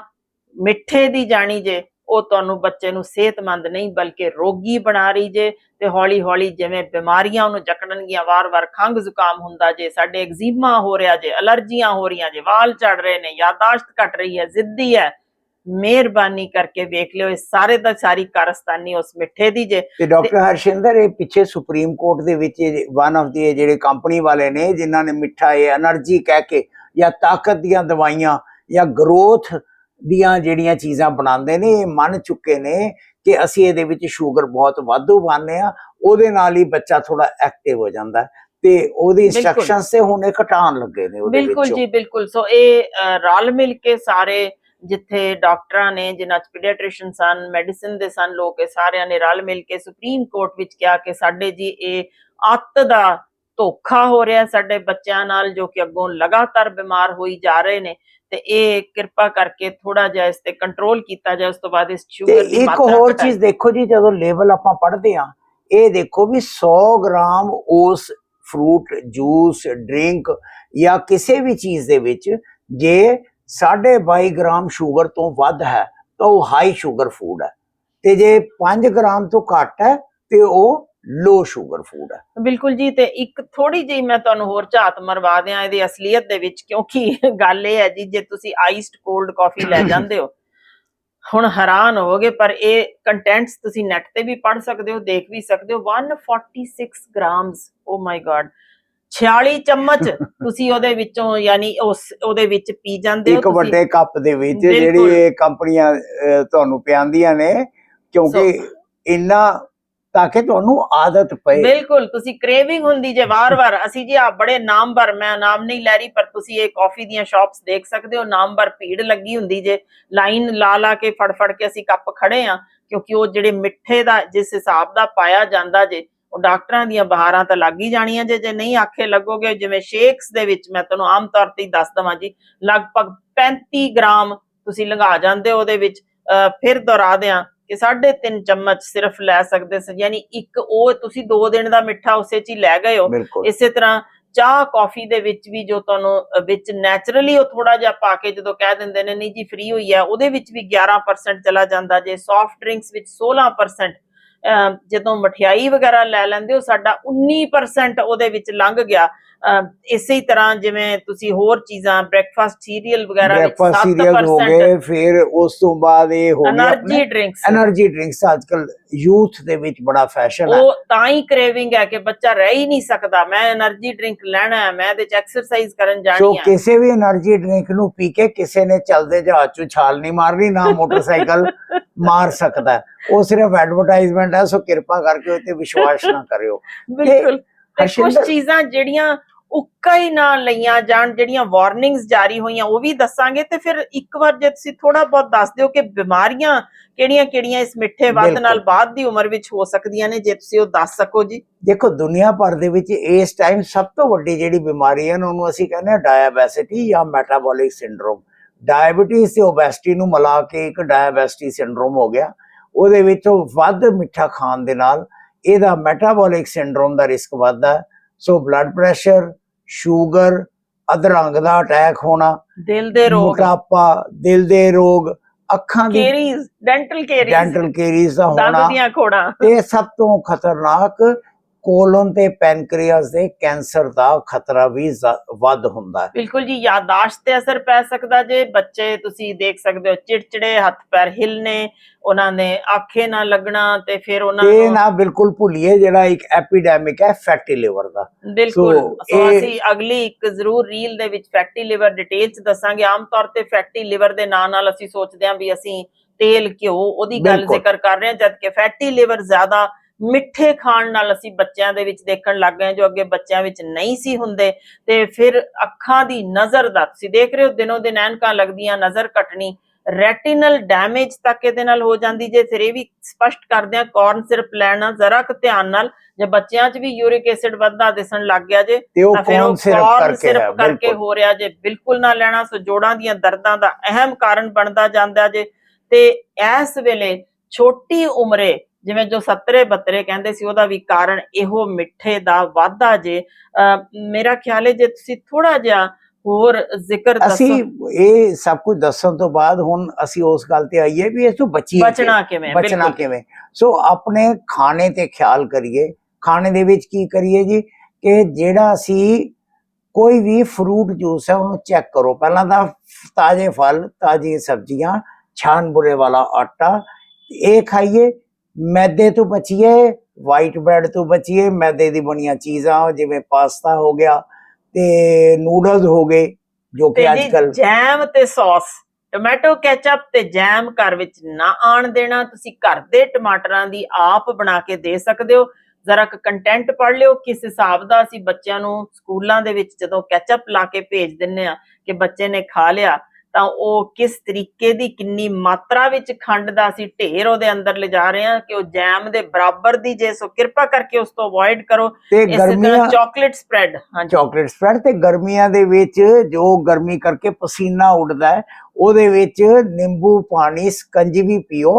ਮਿੱਠੇ ਦੀ ਜਾਣੀ ਜੇ, ਉਹ ਤੁਹਾਨੂੰ ਬੱਚੇ ਨੂੰ ਸਿਹਤਮੰਦ ਨਹੀਂ, ਬਲਕਿ ਰੋਗੀ ਬਣਾ ਰਹੀ ਜੇ, ਤੇ ਹੌਲੀ ਹੌਲੀ ਜਿਵੇਂ ਬਿਮਾਰੀਆਂ ਉਹਨੂੰ ਜਕੜਨਗੀਆਂ, ਵਾਰ-ਵਾਰ ਖੰਘ ਜ਼ੁਕਾਮ ਹੁੰਦਾ ਜੇ, ਸਾਡੇ ਐਗਜ਼ੀਮਾ ਹੋ ਰਿਹਾ ਜੇ, ਅਲਰਜੀਆਂ ਹੋ ਰਹੀਆਂ ਜੇ, ਵਾਲ ਝੜ ਰਹੇ ਨੇ, ਯਾਦਾਸ਼ਤ ਘਟ ਰਹੀ ਹੈ, ਜ਼ਿੱਦੀ ਹੈ ਮਿਹਰਬਾਨੀ ਕਰਕੇ ਵੇਖ ਲਿਓ ਇਹ ਸਾਰੇ ਦਾ ਸਾਰੀ ਕਾਰਸਤਾਨੀ ਉਸ ਮਿੱਠੇ ਦੀ ਜੇ। ਤੇ ਡਾਕਟਰ ਹਰਸ਼ਿੰਦਰ ਇਹ ਪਿੱਛੇ ਸੁਪਰੀਮ ਕੋਰਟ ਦੇ ਵਿੱਚ ਵਨ ਆਫ ਦੀ ਜਿਹੜੇ ਕੰਪਨੀ ਵਾਲੇ ਨੇ ਜਿਨ੍ਹਾਂ ਨੇ ਮਿੱਠਾ ਇਹ એનર્ਜੀ ਕਹਿ ਕੇ ਜਾਂ ਤਾਕਤ ਦੀਆਂ ਦਵਾਈਆਂ ਜਾਂ ਗਰੋਥ ਦੀਆਂ ਜਿਹੜੀਆਂ ਚੀਜ਼ਾਂ ਬਣਾਉਂਦੇ ਨੇ ਇਹ ਮੰਨ ਚੁੱਕੇ ਨੇ ਕਿ ਅਸੀਂ ਇਹਦੇ ਵਿੱਚ ਸ਼ੂਗਰ ਬਹੁਤ ਵਾਧੂ ਪਾਉਂਦੇ ਆ ਉਹਦੇ ਨਾਲ ਹੀ ਬੱਚਾ ਥੋੜਾ ਐਕਟਿਵ ਹੋ ਜਾਂਦਾ। ਤੇ ਉਹਦੀ ਇਨਸਟਰਕਸ਼ਨਸ ਤੇ ਹੁਣ ਇਹ ਘਟਾਉਣ ਲੱਗੇ ਨੇ ਉਹਦੇ ਵਿੱਚ। ਬਿਲਕੁਲ ਜੀ ਬਿਲਕੁਲ। ਸੋ ਇਹ ਰਲ ਮਿਲ ਕੇ ਸਾਰੇ ਜਿੱਥੇ ਡਾਕਟਰਾਂ ਨੇ ਜਿਨ੍ਹਾਂ ਚ ਪੀਡੀਆਟ੍ਰੀਸ਼ੀਅਨ ਸਨ ਮੈਡੀਸਿਨ ਦੇ ਸਨ ਲੋਕ ਇਹ ਸਾਰਿਆਂ ਨੇ ਰਲ ਮਿਲ ਕੇ ਸੁਪਰੀਮ ਕੋਰਟ ਵਿੱਚ ਕਿਹਾ ਕਿ ਸਾਡੇ ਜੀ ਇਹ ਅੱਤ ਦਾ ਧੋਖਾ ਹੋ ਰਿਹਾ ਸਾਡੇ ਬੱਚਿਆਂ ਨਾਲ ਜੋ ਕਿ ਅੱਗੋਂ ਲਗਾਤਾਰ ਬਿਮਾਰ ਹੋਈ ਜਾ ਰਹੇ ਨੇ ਤੇ ਇਹ ਕਿਰਪਾ ਕਰਕੇ ਥੋੜਾ ਜਿਹਾ ਇਸ ਤੇ ਕੰਟਰੋਲ ਕੀਤਾ ਜਾਏ ਉਸ ਤੋਂ ਬਾਅਦ ਇਸ ਸ਼ੂਗਰ ਦੀ ਇੱਕ ਮਾਤਰਾ ਹੋਰ ਘਟਾਈ। ਚੀਜ਼ ਦੇਖੋ ਜੀ ਜਦੋਂ ਲੇਬਲ ਆਪਾਂ ਪੜ੍ਹਦੇ ਆ ਇਹ ਦੇਖੋ ਵੀ 100 ਗ੍ਰਾਮ ਉਸ ਫਰੂਟ ਜੂਸ ਡਰਿੰਕ ਜਾਂ ਕਿਸੇ ਵੀ ਚੀਜ਼ ਦੇ ਵਿੱਚ ਜੇ 22 ਗ੍ਰਾਮ ਸ਼ੂਗਰ ਤੋਂ ਵੱਧ ਹੈ ਤਾਂ ਉਹ ਹਾਈ ਸ਼ੂਗਰ ਫੂਡ ਹੈ। ਤੇ ਜੇ 5 ਗ੍ਰਾਮ ਤੋਂ ਘੱਟ ਹੈ ਤੇ ਉਹ ਲੋ ਸ਼ੂਗਰ ਫੂਡ ਹੈ। ਬਿਲਕੁਲ ਜੀ, ਤੇ ਇੱਕ ਥੋੜੀ ਜਿਹੀ ਮੈਂ ਤੁਹਾਨੂੰ ਹੋਰ ਝਾਤ ਮਰਵਾ ਦਿਆਂ ਇਹਦੀ ਅਸਲੀਅਤ ਦੇ ਵਿੱਚ, ਕਿਉਂਕਿ ਗੱਲ ਇਹ ਹੈ ਜੀ, ਜੇ ਤੁਸੀਂ ਆਈਸਡ ਕੋਲਡ ਕਾਫੀ ਲੈ ਜਾਂਦੇ ਹੋ, ਹੁਣ ਹੈਰਾਨ ਹੋਵੋਗੇ, ਪਰ ਇਹ ਕੰਟੈਂਟਸ ਤੁਸੀਂ ਨੈਟ ਤੇ ਵੀ ਪੜ੍ਹ ਸਕਦੇ ਹੋ, ਦੇਖ ਵੀ ਸਕਦੇ ਹੋ 146 ਗ੍ਰਾਮਸ ਓ ਮਾਈ ਗॉड 46 ਚਮਚ ਤੁਸੀਂ ਉਹਦੇ ਵਿੱਚੋਂ ਯਾਨੀ ਉਸ ਉਹਦੇ ਵਿੱਚ ਪੀ ਜਾਂਦੇ ਹੋ ਇੱਕ ਵੱਡੇ ਕੱਪ ਦੇ ਵਿੱਚ। ਜਿਹੜੀ ਇਹ ਕੰਪਨੀਆਂ ਤੁਹਾਨੂੰ ਪਿਆਉਂਦੀਆਂ ਨੇ ਕਿਉਂਕਿ ਇੰਨਾ ਤਾਂ ਕਿ ਤੁਹਾਨੂੰ ਆਦਤ ਪਏ। ਬਿਲਕੁਲ ਤੁਸੀਂ ਕ੍ਰੇਵਿੰਗ ਹੁੰਦੀ ਜੇ ਵਾਰ-ਵਾਰ ਅਸੀਂ ਜੀ ਆ ਬੜੇ ਨਾਮਵਰ ਮੈਂ ਨਾਮ ਨਹੀਂ ਲੈ ਰਹੀ ਪਰ ਤੁਸੀਂ ਇਹ ਕਾਫੀ ਦੀਆਂ ਸ਼ਾਪਸ ਦੇਖ ਸਕਦੇ ਹੋ ਨਾਮਵਰ ਭੀੜ ਲੱਗੀ ਹੁੰਦੀ ਜੇ। ਲਾਈਨ ਲਾ ਲਾ ਕੇ ਫੜ ਫੜ ਕੇ ਅਸੀਂ ਕੱਪ ਖੜੇ ਆ ਕਿਉਂਕਿ ਉਹ ਜਿਹੜੇ ਮਿੱਠੇ ਦਾ ਜਿਸ ਹਿਸਾਬ ਦਾ ਪਾਇਆ ਜਾਂਦਾ ਜੇ ਉਹ ਡਾਕਟਰਾਂ ਦੀਆਂ ਬਹਾਰਾਂ ਤਾਂ ਲੱਗ ਹੀ ਜਾਣੀਆਂ ਜੇ ਜੇ ਨਹੀਂ ਆਖੇ ਲੱਗੋਗੇ ਜਿਵੇਂ ਸ਼ੇਕਸ ਦੇ ਵਿੱਚ ਮੈਂ ਤੁਹਾਨੂੰ ਆਮ ਤੌਰ ਤੇ ਦੱਸ ਦਵਾਂ ਜੀ ਲਗਭਗ 35 ਗ੍ਰਾਮ ਤੁਸੀਂ ਲੰਘਾ ਜਾਂਦੇ ਹੋ ਉਹਦੇ ਵਿੱਚ ਫਿਰ ਦੁਹਰਾ ਦਿਆਂ ਕਿ 3.5 ਚਮਚ ਸਿਰਫ ਲੈ ਸਕਦੇ ਸੀ ਯਾਨੀ ਇੱਕ ਉਹ ਤੁਸੀਂ 2 ਦਿਨ ਦਾ ਮਿੱਠਾ ਉਸੇ ਚ ਹੀ ਲੈ ਗਏ ਹੋ। ਇਸੇ ਤਰ੍ਹਾਂ ਚਾਹ ਕਾਫੀ ਦੇ ਵਿੱਚ ਵੀ ਜੋ ਤੁਹਾਨੂੰ ਵਿੱਚ ਨੈਚੁਰਲੀ ਉਹ ਥੋੜਾ ਜਿਹਾ ਪਾ ਕੇ ਜਦੋਂ ਕਹਿ ਦਿੰਦੇ ਨੇ ਨਹੀਂ ਜੀ ਫ੍ਰੀ ਹੋਈ ਹੈ ਉਹਦੇ ਵਿੱਚ ਵੀ 11% ਚਲਾ ਜਾਂਦਾ ਜੇ ਸੌਫਟ ਡਰਿੰਕਸ ਵਿੱਚ 16% ਅਮ ਜਦੋਂ ਮਠਿਆਈ ਵਗੈਰਾ ਲੈ ਲੈਂਦੇ ਹੋ ਸਾਡਾ 19% ਉਹਦੇ ਵਿੱਚ ਲੰਘ ਗਿਆ। ਇਸੇ ਹੀ ਤਰ੍ਹਾਂ ਜਿਵੇਂ ਤੁਸੀਂ ਹੋਰ ਚੀਜ਼ਾਂ ਬ੍ਰੈਕਫਾਸਟ ਸੀਰੀਅਲ ਵਗੈਰਾ ਵਿੱਚ 7% ਸੀਰੀਅਲ ਹੋ ਗਏ ਫਿਰ ਉਸ ਤੋਂ ਬਾਅਦ ਇਹ ਹੋ ਗਿਆ એનર્ਜੀ ਡਰਿੰਕਸ એનર્ਜੀ ਡਰਿੰਕਸ ਅੱਜਕੱਲ ਯੂਥ ਦੇ ਵਿੱਚ ਬੜਾ ਫੈਸ਼ਨ ਹੈ। ਉਹ ਤਾਂ ਹੀ ਕ੍ਰੇਵਿੰਗ ਹੈ ਕਿ ਬੱਚਾ ਰਹਿ ਹੀ ਨਹੀਂ ਸਕਦਾ ਮੈਂ એનર્ਜੀ ਡਰਿੰਕ ਲੈਣਾ ਹੈ ਮੈਂ ਇਹਦੇ ਚ ਐਕਸਰਸਾਈਜ਼ ਕਰਨ ਜਾਣੀ ਹੈ। ਸੋ ਕਿਸੇ ਵੀ એનર્ਜੀ ਡਰਿੰਕ ਨੂੰ ਪੀ ਕੇ ਕਿਸੇ ਨੇ ਚਲਦੇ ਜਹਾਜ਼ ਚੋਂ ਛਾਲ ਨਹੀਂ ਮਾਰਨੀ ਨਾ ਮੋਟਰਸਾਈਕਲ ਮਾਰ ਸਕਦਾ ਉਹ ਸਿਰਫ ਐਡਵਰਟਾਈਜ਼ਮੈਂਟ ਹੈ ਸੋ ਕਿਰਪਾ ਕਰਕੇ ਉਹ ਤੇ ਵਿਸ਼ਵਾਸ ਨਾ ਕਰਿਓ। ਬਿਲਕੁਲ। ਕੁਝ ਚੀਜ਼ਾਂ ਜਿਹੜੀਆਂ ਉੱਕਾ ਹੀ ਨਾ ਲਈਆਂ ਜਾਣ ਜਿਹੜੀਆਂ ਵਾਰਨਿੰਗਸ ਜਾਰੀ ਹੋਈਆਂ ਉਹ ਵੀ ਦੱਸਾਂਗੇ ਤੇ ਫਿਰ ਇੱਕ ਵਾਰ ਜੇ ਤੁਸੀਂ ਥੋੜਾ ਬਹੁਤ ਦੱਸ ਦਿਓ ਕਿ ਬਿਮਾਰੀਆਂ ਕਿਹੜੀਆਂ-ਕਿਹੜੀਆਂ ਇਸ ਮਿੱਠੇ ਵੱਧ। ਨਾਲ ਬਾਅਦ ਦੀ ਉਮਰ ਵਿੱਚ ਹੋ ਸਕਦੀਆਂ ਨੇ ਜੇ ਤੁਸੀਂ ਉਹ ਦੱਸ ਸਕੋ ਜੀ ਦੇਖੋ ਦੁਨੀਆ ਭਰ ਦੇ ਵਿੱਚ ਇਸ ਟਾਈਮ ਸਭ ਤੋਂ ਵੱਡੀ ਜਿਹੜੀ ਬਿਮਾਰੀ ਹੈ ਉਹਨੂੰ ਅਸੀਂ ਕਹਿੰਦੇ ਹਾਂ ਡਾਇਬੈਸਿਟੀ ਜਾਂ ਮੈਟਾਬੋਲਿਕ ਸਿੰਡਰੋਮ ਡਾਇਬੀਟੀਜ਼ ਤੇ ਓਬੈਸਿਟੀ ਨੂੰ ਮਿਲਾ ਕੇ ਇੱਕ ਡਾਇਬੈਸਿਟੀ ਸਿੰਡਰੋਮ ਹੋ ਗਿਆ ਉਹਦੇ ਵਿੱਚ ਵੱਧ ਮਿੱਠਾ ਖਾਣ ਦੇ ਨਾਲ ਇਹਦਾ ਮੈਟਾਬੋਲਿਕ ਸਿੰਡਰੋਮ ਦਾ ਰਿਸਕ ਵੱਧਦਾ ਹੈ। ਸੋ ਬਲੱਡ ਪ੍ਰੈਸ਼ਰ ਸ਼ੂਗਰ ਅਧਰੰਗ ਦਾ ਅਟੈਕ ਹੋਣਾ ਦਿਲ ਦੇ ਰੋਗ। ਮੋਟਾਪਾ ਦਿਲ ਦੇ ਰੋਗ ਅੱਖਾਂ ਦੀ ਕੇਰੀਜ਼ ਡੈਂਟਲ ਕੇਰੀਜ਼ ਡੈਂਟਲ ਕੇਰੀਜ਼ ਦਾ ਦੰਦ ਹੋਣਾ ਦੀਆਂ ਖੋੜਾਂ। ਤੇ ਸਭ ਤੋਂ ਖਤਰਨਾਕ ਕੋਲਨ ਤੇ ਪੈਨਕ੍ਰੀਅਸ ਦੇ ਕੈਂਸਰ ਦਾ ਖਤਰਾ ਵੀ ਵੱਧ ਹੁੰਦਾ ਹੈ। ਬਿਲਕੁਲ ਜੀ ਯਾਦਾਸ਼ਤ ਤੇ ਅਸਰ ਪੈ ਸਕਦਾ ਜੇ ਬੱਚੇ ਤੁਸੀਂ ਦੇਖ ਸਕਦੇ ਹੋ ਚਿੜਚਿੜੇ ਹੱਥ ਪੈਰ ਹਿਲਨੇ ਉਹਨਾਂ ਨੇ ਆਖੇ ਨਾ ਲੱਗਣਾ ਤੇ ਫਿਰ ਉਹਨਾਂ ਇਹ ਨੂੰ ਨਾ ਬਿਲਕੁਲ ਭੁੱਲੀਏ ਜਿਹੜਾ ਇੱਕ ਐਪੀਡੈਮਿਕ ਹੈ ਫੈਟੀ ਲਿਵਰ ਦਾ। ਬਿਲਕੁਲ ਅਸੀਂ ਅਗਲੀ ਇੱਕ ਜ਼ਰੂਰ ਰੀਲ ਦੇ ਵਿੱਚ ਫੈਟੀ ਲਿਵਰ ਡਿਟੇਲ ਚ ਦੱਸਾਂਗੇ। ਆਮ ਤੌਰ ਤੇ ਫੈਟੀ ਲਿਵਰ ਦੇ ਨਾਂ ਨਾਲ ਅਸੀਂ ਸੋਚਦੇ ਹਾਂ ਵੀ ਅਸੀਂ ਤੇਲ ਘਿਓ ਉਹਦੀ ਗੱਲ। ਜ਼ਿਕਰ ਕਰ ਰਹੇ ਹਾਂ ਜਦ ਕਿ ਫੈਟੀ ਲਿਵਰ ਜ਼ਿਆਦਾ ਮਿੱਠੇ ਖਾਣ ਨਾਲ ਅਸੀਂ ਬੱਚਿਆਂ ਦੇ ਵਿੱਚ ਦੇਖਣ ਲੱਗ ਗਏ ਜੋ ਅੱਗੇ ਬੱਚਿਆਂ ਵਿੱਚ ਨਹੀਂ ਸੀ ਹੁੰਦੇ। ਤੇ ਫਿਰ ਅੱਖਾਂ ਦੀ ਨਜ਼ਰ ਦਾ ਤੁਸੀਂ ਦੇਖ ਰਹੇ ਹੋ ਦਿਨੋ ਦਿਨ ਐਨਕਾਂ ਲੱਗਦੀਆਂ ਨਜ਼ਰ ਘਟਣੀ। ਰੈਟੀਨਲ ਡੈਮੇਜ ਤੱਕ ਇਹਦੇ ਨਾਲ ਹੋ ਜਾਂਦੀ। ਜੇ ਫਿਰ ਇਹ ਵੀ ਸਪਸ਼ਟ ਕਰਦੇ ਆ ਕਾਰਨ ਸਿਰਪ ਲੈਣਾ ਜ਼ਰਾ ਕੁ ਧਿਆਨ ਨਾਲ। ਜੇ ਬੱਚਿਆਂ 'ਚ ਵੀ ਯੂਰਿਕ ਐਸਿਡ ਵੱਧਦਾ ਦਿਸਣ ਲੱਗ ਗਿਆ ਜੇ ਤੇ ਫਿਰ ਉਹ ਸਿਰਪ corn ਕਰਕੇ ਹੋ ਰਿਹਾ ਜੇ ਬਿਲਕੁਲ ਨਾ ਲੈਣਾ। ਸੋ ਜੋੜਾਂ ਦੀਆਂ ਦਰਦਾਂ ਦਾ ਅਹਿਮ ਕਾਰਨ ਬਣਦਾ ਜਾਂਦਾ ਜੇ। ਤੇ ਇਸ ਵੇਲੇ ਛੋਟੀ ਉਮਰੇ ਜਿਵੇਂ ਜੋ 70 72 ਕਹਿੰਦੇ ਸੀ ਉਹਦਾ ਵੀ ਕਾਰਨ ਇਹੋ ਮਿੱਠੇ ਦਾ ਵਾਧਾ ਜੇ। ਮੇਰਾ ਖਿਆਲ ਹੈ ਜੇ ਤੁਸੀਂ ਥੋੜਾ ਜਿਹਾ ਹੋਰ ਜ਼ਿਕਰ ਦੱਸੋ। ਅਸੀਂ ਇਹ ਸਭ ਕੁਝ ਦੱਸਣ ਤੋਂ ਬਾਅਦ ਹੁਣ ਅਸੀਂ ਉਸ ਗੱਲ ਤੇ ਆਈਏ ਵੀ ਇਸ ਤੋਂ ਬਚੀਏ ਬਚਣਾ ਕਿਵੇਂ? ਬਚਣਾ ਕਿਵੇਂ? ਸੋ ਆਪਣੇ ਖਾਣੇ ਤੇ ਖਿਆਲ ਕਰੀਏ। ਖਾਣੇ ਦੇ ਵਿੱਚ ਕੀ ਕਰੀਏ ਜੀ? ਕਿ ਜਿਹੜਾ ਅਸੀਂ ਕੋਈ ਵੀ ਫਰੂਟ ਜੂਸ ਹੈ ਉਹਨੂੰ ਚੈੱਕ ਕਰੋ। ਪਹਿਲਾਂ ਤਾਂ ਤਾਜ਼ੇ ਫਲ ਤਾਜ਼ੀ ਸਬਜ਼ੀਆਂ ਛਾਨ ਬੁਰੇ ਵਾਲਾ ਆਟਾ ਇਹ ਖਾਈਏ। ਮੈਦੇ ਤੋਂ ਬਚੀਏ ਵਾਈਟ ਬ੍ਰੈਡ ਤੋਂ ਬਚੀਏ ਮੈਦੇ ਦੀ ਬਣੀਆਂ ਚੀਜ਼ਾਂ ਜਿਵੇਂ ਪਾਸਤਾ ਹੋ ਗਿਆ ਤੇ ਨੂਡਲਸ ਹੋ ਗਏ ਜੋ ਕਿ ਅੱਜ ਕੱਲ ਜੈਮ ਤੇ ਸੌਸ ਟੋਮੈਟੋ ਕੈਚਅਪ ਤੇ ਜੈਮ ਘਰ ਵਿੱਚ ਨਾ ਆਣ ਦੇਣਾ ਤੁਸੀਂ ਘਰ ਦੇ ਟਮਾਟਰਾਂ ਦੀ ਆਪ ਬਣਾ ਕੇ ਦੇ ਸਕਦੇ ਹੋ। ਜ਼ਰਾ ਕੁ ਕੰਟੈਂਟ ਪੜ੍ਹ ਲਿਓ ਕਿਸ ਹਿਸਾਬ ਦਾ ਅਸੀਂ ਬੱਚਿਆਂ ਨੂੰ ਸਕੂਲਾਂ ਦੇ ਵਿੱਚ ਜਦੋਂ ਕੈਚਅਪ ਲਾ ਕੇ ਭੇਜ ਦਿੰਨੇ ਆ ਕਿ ਬੱਚੇ ਨੇ ਖਾ ਲਿਆ ਤਾਂ ਉਹ ਕਿਸ ਤਰੀਕੇ ਦੀ ਕਿੰਨੀ ਮਾਤਰਾ ਵਿੱਚ ਖੰਡ ਦਾ ਅਸੀਂ ਢੇਰ ਉਹਦੇ ਅੰਦਰ ਲਿਜਾ ਰਹੇ ਹਾਂ ਕਿ ਉਹ ਜੈਮ ਦੇ ਬਰਾਬਰ ਦੀ ਜੇ ਸੋ ਕਿਰਪਾ ਕਰਕੇ ਉਸ ਤੋਂ ਅਵੋਇਡ ਕਰੋ। ਇਸੇ ਤਰ੍ਹਾਂ ਚਾਕਲੇਟ ਸਪਰੈਡ ਹਾਂਜੀ। ਚਾਕਲੇਟ ਸਪਰੈਡ ਤੇ ਗਰਮੀਆਂ ਦੇ ਵਿੱਚ ਜੋ ਗਰਮੀ ਕਰਕੇ ਪਸੀਨਾ ਉੱਡਦਾ ਹੈ ਉਹਦੇ ਵਿੱਚ ਨਿੰਬੂ ਪਾਣੀ ਸਕੰਜਵੀ ਪੀਓ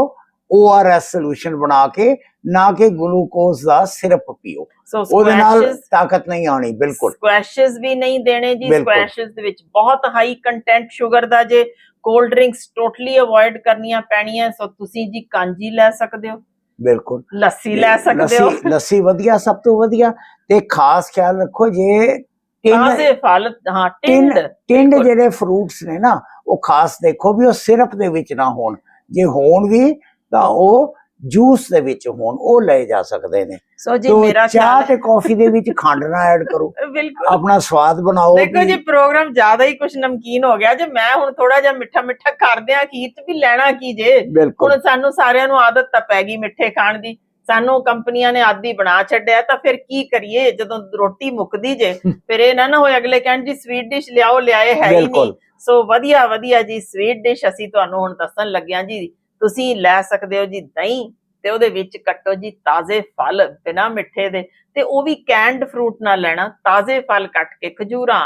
ORS ਸੋਲੂਸ਼ਨ ਬਣਾ ਕੇ ਨਾ ਕਿ ਗਲੂਕੋਜ਼ ਦਾ ਸਿਰਪ ਪੀਓ। ਉਹਦੇ ਨਾਲ ਤਾਕਤ ਨਹੀਂ ਆਣੀ ਬਿਲਕੁਲ। ਸਕੁਐਸ਼ਸ ਵੀ ਨਹੀਂ ਦੇਣੇ ਜੀ। ਸਕੁਐਸ਼ਸ ਦੇ ਵਿੱਚ ਬਹੁਤ ਹਾਈ ਕੰਟੈਂਟ ਸ਼ੂਗਰ ਦਾ ਜੇ ਕੋਲਡ ਡਰਿੰਕਸ ਟੋਟਲੀ ਅਵੋਇਡ ਕਰਨੀਆਂ ਪੈਣੀਆਂ ਸੋ ਤੁਸੀਂ ਜੀ ਕਾਂਜੀ ਲੈ ਸਕਦੇ ਹੋ। ਬਿਲਕੁਲ। ਲੱਸੀ ਲੈ ਸਕਦੇ ਹੋ। ਲੱਸੀ ਵਧੀਆ ਸਭ ਤੋਂ ਵਧੀਆ। ਤੇ ਖਾਸ ਖਿਆਲ ਰੱਖੋ ਜੇ ਤਿੰਨ ਤਾਜ਼ੇ ਫਲ ਹਾਂ ਟਿੰਡ। ਟਿੰਡ। ਜਿਹੜੇ ਫਰੂਟਸ ਨੇ ਨਾ ਉਹ ਖਾਸ ਦੇਖੋ ਵੀ ਉਹ ਸਿਰਪ ਦੇ ਵਿੱਚ ਨਾ ਹੋਣ। ਜੇ ਹੋਣ ਵੀ ਤਾਂ ਉਹ ਜੂਸ ਦੇ ਵਿੱਚ ਹੋਣ ਉਹ ਲਏ ਜਾ ਸਕਦੇ ਨੇ। ਸੋ ਜੀ ਮੇਰਾ ਚਾਹ ਤੇ ਕੌਫੀ ਦੇ ਵਿੱਚ ਖੰਡ ਨਾ ਐਡ ਕਰੋ। ਬਿਲਕੁਲ। ਆਪਣਾ ਸਵਾਦ ਬਣਾਓ ਦੇਖੋ ਜੀ ਪ੍ਰੋਗਰਾਮ ਜ਼ਿਆਦਾ ਹੀ ਕੁਝ ਨਮਕੀਨ ਹੋ ਗਿਆ। ਜੇ ਮੈਂ ਹੁਣ ਥੋੜਾ ਜਿਹਾ ਮਿੱਠਾ ਮਿੱਠਾ ਕਰਦੇ ਆ ਅਖੀਰ ਚ ਵੀ ਲੈਣਾ ਕੀ ਜੇ? ਹੁਣ ਸਾਨੂੰ ਸਾਰਿਆਂ ਨੂੰ ਆਦਤ ਤਾਂ ਪੈ ਗਈ ਮਿੱਠੇ ਖਾਣ ਦੀ। ਸਾਨੂੰ ਕੰਪਨੀਆਂ ਨੇ ਆਦੀ ਬਣਾ ਛੱਡਿਆ ਤਾਂ ਫਿਰ ਕੀ ਕਰੀਏ? ਜਦੋਂ ਰੋਟੀ ਮੁੱਕਦੀ ਜੇ ਫਿਰ ਇਹ ਨਾ ਨਾ ਹੋਏ ਅਗਲੇ ਕਹਿਣ ਜੀ ਸਵੀਟ ਡਿਸ਼ ਲਿਆਓ ਲਿਆਏ ਹੈ ਹੀ ਨਹੀਂ। ਸੋ ਵਧੀਆ ਵਧੀਆ ਜੀ ਸਵੀਟ ਡਿਸ਼ ਅਸੀਂ ਤੁਹਾਨੂੰ ਹੁਣ ਦੱਸਣ ਲੱਗਿਆ ਜੀ। ਤੁਸੀਂ ਲੈ ਸਕਦੇ ਹੋ ਜੀ ਦਹੀਂ ਤੇ ਉਹਦੇ ਵਿੱਚ ਕੱਟੋ ਜੀ ਤਾਜ਼ੇ ਫਲ ਬਿਨਾ ਮਿੱਠੇ ਦੇ ਤੇ ਉਹ ਵੀ ਕੈਂਡ ਫਰੂਟ ਨਾਲ ਲੈਣਾ ਤਾਜ਼ੇ ਫਲ ਕੱਟ ਕੇ ਖਜੂਰਾਂ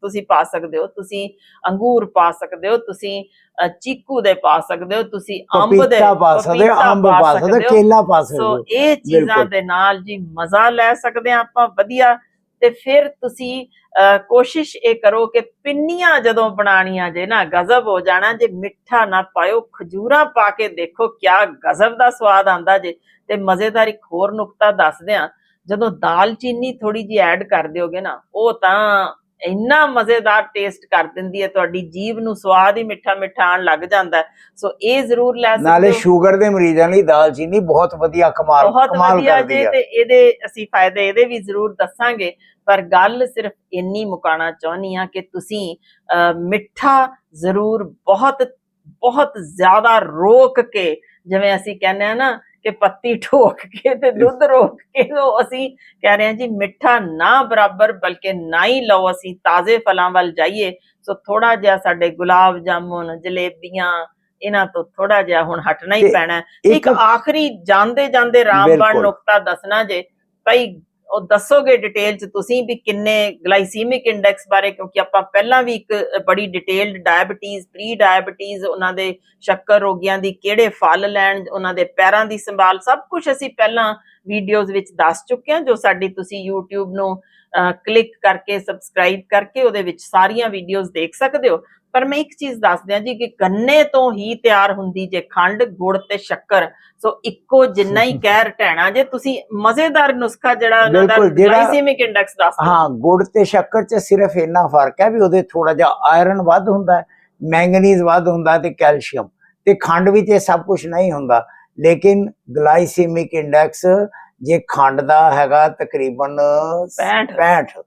ਤੁਸੀਂ ਪਾ ਸਕਦੇ ਹੋ ਤੁਸੀਂ ਅੰਗੂਰ ਪਾ ਸਕਦੇ ਹੋ ਤੁਸੀਂ ਚੀਕੂ ਦੇ ਪਾ ਸਕਦੇ ਹੋ ਤੁਸੀਂ ਅੰਬ ਦੇ ਪਾ ਸਕਦੇ ਹੋ, ਅੰਬ ਪਾ ਸਕਦੇ ਹੋ। ਕੇਲਾ ਪਾ ਸਕਦੇ ਸੋ ਹੋ ਇਹ ਚੀਜ਼ਾਂ। ਦੇ ਨਾਲ ਜੀ ਮਜ਼ਾ ਲੈ ਸਕਦੇ ਹਾਂ ਆਪਾਂ ਵਧੀਆ ਤੇ ਫਿਰ ਤੁਸੀਂ ਕੋਸ਼ਿਸ਼ ਇਹ ਕਰੋ ਕਿ ਪਿੰਨੀਆਂ ਜਦੋਂ ਬਣਾਣੀਆਂ ਜੇ ਨਾ ਗਜ਼ਬ ਹੋ ਜਾਣਾ, ਜੇ ਮਿੱਠਾ ਨਾ ਪਾਇਓ, ਖਜੂਰਾਂ ਪਾ ਕੇ ਦੇਖੋ ਕਿਆ ਗਜ਼ਬ ਦਾ ਸਵਾਦ ਆਂਦਾ ਜੇ। ਤੇ ਮਜ਼ੇਦਾਰ ਇੱਕ ਹੋਰ ਨੁਕਤਾ ਦੱਸ ਦਿਆਂ ਜਦੋਂ ਦਾਲਚੀਨੀ ਥੋੜੀ ਜੀ ਐਡ ਕਰ ਦਿਓਗੇ ਨਾ, ਉਹ ਤਾਂ ਇੰਨਾ ਮਜ਼ੇਦਾਰ ਟੇਸਟ ਕਰ ਦਿੰਦੀ ਹੈ ਤੁਹਾਡੀ ਜੀਭ ਨੂੰ ਸਵਾਦ ਹੀ ਮਿੱਠਾ ਮਿੱਠਾ ਆਣ ਲੱਗ ਜਾਂਦਾ। ਸੋ ਇਹ ਜ਼ਰੂਰ ਲੈ ਨਾਲੇ ਸਕਦੇ ਹੋ। ਸ਼ੂਗਰ ਦੇ ਮਰੀਜ਼ਾਂ ਲਈ ਦਾਲਚੀਨੀ ਬਹੁਤ ਵਧੀਆ ਕਮਾਲ ਕਮਾਲ ਕਰਦੀ ਹੈ। ਤੇ ਇਹਦੇ ਅਸੀਂ ਫਾਇਦੇ ਇਹਦੇ ਵੀ ਜ਼ਰੂਰ ਦੱਸਾਂਗੇ। ਪਰ ਗੱਲ ਸਿਰਫ ਇੰਨੀ ਮੁਕਾਣਾ ਚਾਹੁੰਦੀ ਆ ਕਿ ਤੁਸੀਂ ਮਿੱਠਾ ਜ਼ਰੂਰ ਬਹੁਤ ਬਹੁਤ ਜ਼ਿਆਦਾ ਰੋਕ ਕੇ ਜਿਵੇਂ ਅਸੀਂ ਕਹਿੰਦੇ ਆ ਨਾ ਕਿ ਪੱਤੀ ਠੋਕ ਕੇ ਤੇ ਦੁੱਧ ਰੋਕ ਕੇ ਉਹ ਅਸੀਂ ਕਹਿ ਰਹੇ ਹਾਂ ਜੀ ਮਿੱਠਾ ਨਾ ਬਰਾਬਰ ਬਲਕਿ ਨਾ ਹੀ ਲਓ ਅਸੀਂ ਤਾਜ਼ੇ ਫਲਾਂ ਵੱਲ ਜਾਈਏ ਸੋ ਥੋੜਾ ਜਿਹਾ ਸਾਡੇ ਗੁਲਾਬ ਜਾਮੁਨ ਜਲੇਬੀਆਂ ਇਹਨਾਂ ਤੋਂ ਥੋੜਾ ਜਿਹਾ ਹੁਣ ਹਟਣਾ ਹੀ ਪੈਣਾ। ਇੱਕ ਆਖਰੀ ਜਾਂਦੇ ਜਾਂਦੇ ਰਾਮਬਾਣ। ਨੁਕਤਾ ਦੱਸਣਾ ਜੇ ਭਾਈ ਉਹ ਦੱਸੋਗੇ ਡਿਟੇਲ ਚ ਤੁਸੀਂ ਵੀ ਕਿੰਨੇ ਗਲਾਈਸੀਮਿਕ ਇੰਡੈਕਸ ਬਾਰੇ? ਕਿਉਂਕਿ ਆਪਾਂ ਪਹਿਲਾਂ ਵੀ ਇੱਕ ਬੜੀ ਡਿਟੇਲਡ ਡਾਇਬੀਟੀਜ਼ ਪ੍ਰੀ ਡਾਇਬੀਟੀਜ਼ ਉਹਨਾਂ ਦੇ ਸ਼ੱਕਰ ਰੋਗੀਆਂ ਦੀ ਕਿਹੜੇ ਫਲ ਲੈਣ, ਉਹਨਾਂ ਦੇ ਪੈਰਾਂ ਦੀ ਸੰਭਾਲ, ਸਭ ਕੁਝ ਅਸੀਂ ਪਹਿਲਾਂ ਵੀਡੀਓਜ਼ ਵਿੱਚ ਦੱਸ ਚੁੱਕੇ ਹਾਂ ਜੋ ਸਾਡੀ ਤੁਸੀਂ YouTube ਨੂੰ ਕਲਿੱਕ ਕਰਕੇ ਸਬਸਕ੍ਰਾਈਬ ਕਰਕੇ ਉਹਦੇ ਵਿੱਚ ਸਾਰੀਆਂ ਵੀਡੀਓਜ਼ ਦੇਖ ਸਕਦੇ ਹੋ। ਪਰ ਮੈਂ ਇੱਕ ਚੀਜ਼ ਦੱਸ ਦਿਆਂ ਜੀ ਕਿ ਗੰਨੇ ਤੋਂ ਹੀ ਤਿਆਰ ਹੁੰਦੀ ਜੇ ਖੰਡ ਗੁੜ ਤੇ ਸ਼ੱਕਰ। ਸੋ ਇੱਕੋ ਜਿੰਨਾ ਹੀ ਕਹਿਰ ਟਹਿਣਾ ਜੇ ਤੁਸੀਂ ਮਜ਼ੇਦਾਰ ਨੁਸਖਾ ਜਿਹੜਾ ਉਹਨਾਂ ਦਾ ਗਲਾਈਸੀਮਿਕ ਇੰਡੈਕਸ ਦੱਸ ਹਾਂ ਗੁੜ ਤੇ ਸ਼ੱਕਰ 'ਚ ਸਿਰਫ ਇੰਨਾ ਫ਼ਰਕ ਹੈ ਵੀ ਉਹਦੇ ਥੋੜਾ ਜਿਹਾ ਆਇਰਨ ਵੱਧ ਹੁੰਦਾ ਹੈ ਮੈਂਗਨੀਜ਼ ਵੱਧ ਹੁੰਦਾ ਤੇ ਕੈਲਸ਼ੀਅਮ ਤੇ ਖੰਡ ਵਿੱਚ ਇਹ ਸਭ ਕੁਝ ਨਹੀਂ ਹੁੰਦਾ। ਲੇਕਿਨ ਗਲਾਈਸੀਮਿਕ ਇੰਡੈਕਸ ਜੇ ਖੰਡ ਦਾ ਹੈਗਾ ਤਕਰੀਬਨ 65 65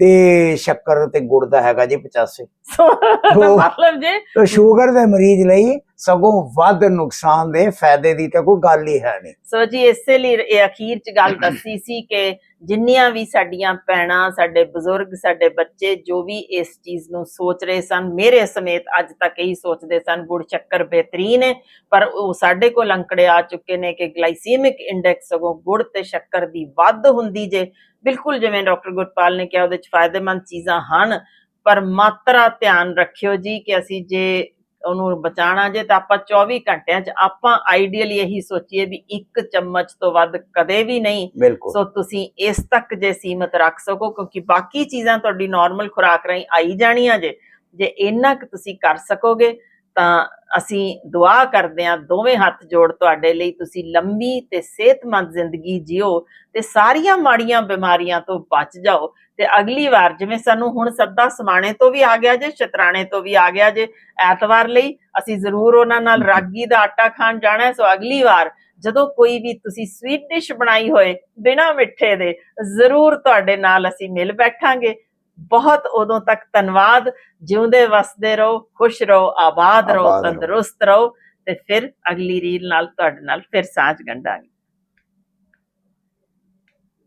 ਤੇ ਸ਼ੱਕਰ ਤੇ ਗੁੜ ਦਾ ਹੈਗਾ ਜੀ 85 ਸੋ ਉਹ- ਮਤਲਬ ਜੇ ਤਾਂ ਸ਼ੂਗਰ ਦੇ ਮਰੀਜ਼ ਲਈ ਸਗੋਂ ਵੱਧ ਨੁਕਸਾਨ ਦੇ ਫਾਇਦੇ ਦੀ ਤਾਂ ਕੋਈ ਗੱਲ ਹੀ ਹੈ ਨਹੀਂ। ਸੋ ਜੀ ਇਸੇ ਲਈ ਇਹ ਅਖੀਰ ਚ ਗੱਲ ਦੱਸੀ ਸੀ ਕਿ ਜਿੰਨੀਆਂ ਵੀ ਸਾਡੀਆਂ ਭੈਣਾਂ, ਸਾਡੇ ਬਜ਼ੁਰਗ, ਸਾਡੇ ਬੱਚੇ ਜੋ ਵੀ ਇਸ ਚੀਜ਼ ਨੂੰ ਸੋਚ ਰਹੇ ਸਨ, ਮੇਰੇ ਸਮੇਤ ਅੱਜ ਤੱਕ ਇਹੀ ਸੋਚਦੇ ਸਨ, ਗੁੜ ਸ਼ੱਕਰ ਬਿਹਤਰੀਨ ਹੈ। ਪਰ ਉਹ ਸਾਡੇ ਕੋਲ ਅੰਕੜੇ ਆ ਚੁੱਕੇ ਨੇ ਕਿ ਗਲਾਈਸੀਮਿਕ ਇੰਡੈਕਸ ਸਗੋਂ ਗੁੜ ਤੇ ਸ਼ੱਕਰ ਦੀ ਵੱਧ ਹੁੰਦੀ ਜੇ। ਬਿਲਕੁਲ ਜਿਵੇਂ ਡਾਕਟਰ ਗੁਰਪਾਲ ਨੇ ਕਿਹਾ, ਉਹਦੇ ਚ ਫਾਇਦੇਮੰਦ ਚੀਜ਼ਾਂ ਹਨ। ਪਰ ਮਾਤਰਾ ਧਿਆਨ ਰੱਖਿਓ ਜੀ ਕਿ ਅਸੀਂ ਜੇ ਉਹਨੂੰ ਬਚਾਣਾ ਜੇ ਤਾਂ ਆਪਾਂ 24 ਘੰਟਿਆਂ 'ਚ ਆਪਾਂ ਆਈਡੀਅਲੀ ਇਹੀ ਸੋਚੀਏ ਵੀ ਇੱਕ ਚਮਚ ਤੋਂ ਵੱਧ ਕਦੇ ਵੀ ਨਹੀਂ। ਸੋ ਤੁਸੀਂ ਇਸ ਤੱਕ ਜੇ ਸੀਮਤ ਰੱਖ ਸਕੋ ਕਿਉਂਕਿ ਬਾਕੀ ਚੀਜ਼ਾਂ ਤੁਹਾਡੀ ਨਾਰਮਲ ਖੁਰਾਕ ਰਾਹੀਂ ਆਈ ਜਾਣੀਆਂ ਜੇ। ਜੇ ਇੰਨਾ ਕੁ ਤੁਸੀਂ ਕਰ ਸਕੋਗੇ ਤਾਂ ਅਸੀਂ ਦੁਆ ਕਰਦੇ ਹਾਂ ਦੋਵੇਂ ਹੱਥ ਜੋੜ ਤੁਹਾਡੇ ਲਈ ਤੁਸੀਂ ਲੰਮੀ ਤੇ ਸਿਹਤਮੰਦ ਜ਼ਿੰਦਗੀ ਜਿਓ ਤੇ ਸਾਰੀਆਂ ਮਾੜੀਆਂ ਬਿਮਾਰੀਆਂ ਤੋਂ ਬਚ ਜਾਓ। ਤੇ ਅਗਲੀ ਵਾਰ ਜਿਵੇਂ ਸਾਨੂੰ ਹੁਣ ਸੱਦਾ ਸਮਾਣੇ ਤੋਂ ਵੀ ਆ ਗਿਆ ਜੇ ਸ਼ਤਰਾਣੇ ਤੋਂ ਵੀ ਆ ਗਿਆ ਜੇ ਐਤਵਾਰ ਲਈ ਅਸੀਂ ਜ਼ਰੂਰ ਉਹਨਾਂ ਨਾਲ ਰਾਗੀ ਦਾ ਆਟਾ ਖਾਣ ਜਾਣਾ ਹੈ। ਸੋ ਅਗਲੀ ਵਾਰ ਜਦੋਂ ਕੋਈ ਵੀ ਤੁਸੀਂ ਸਵੀਟ ਡਿਸ਼ ਬਣਾਈ ਹੋਏ ਬਿਨਾ ਮਿੱਠੇ ਦੇ ਜ਼ਰੂਰ ਤੁਹਾਡੇ ਨਾਲ ਅਸੀਂ ਮਿਲ ਬੈਠਾਂਗੇ। ਬਹੁਤ ਉਦੋਂ ਤੱਕ ਧੰਨਵਾਦ ਜਿਉਂਦੇ ਵਸਦੇ ਰਹੋ ਖੁਸ਼ ਰਹੋ ਆਬਾਦ ਰਹੋ। ਤੰਦਰੁਸਤ ਰਹੋ ਤੇ ਫਿਰ ਅਗਲੀ ਰੀਲ ਨਾਲ ਤੁਹਾਡੇ ਨਾਲ ਫਿਰ ਸਾਂਝ ਗੰਢਾਂਗੇ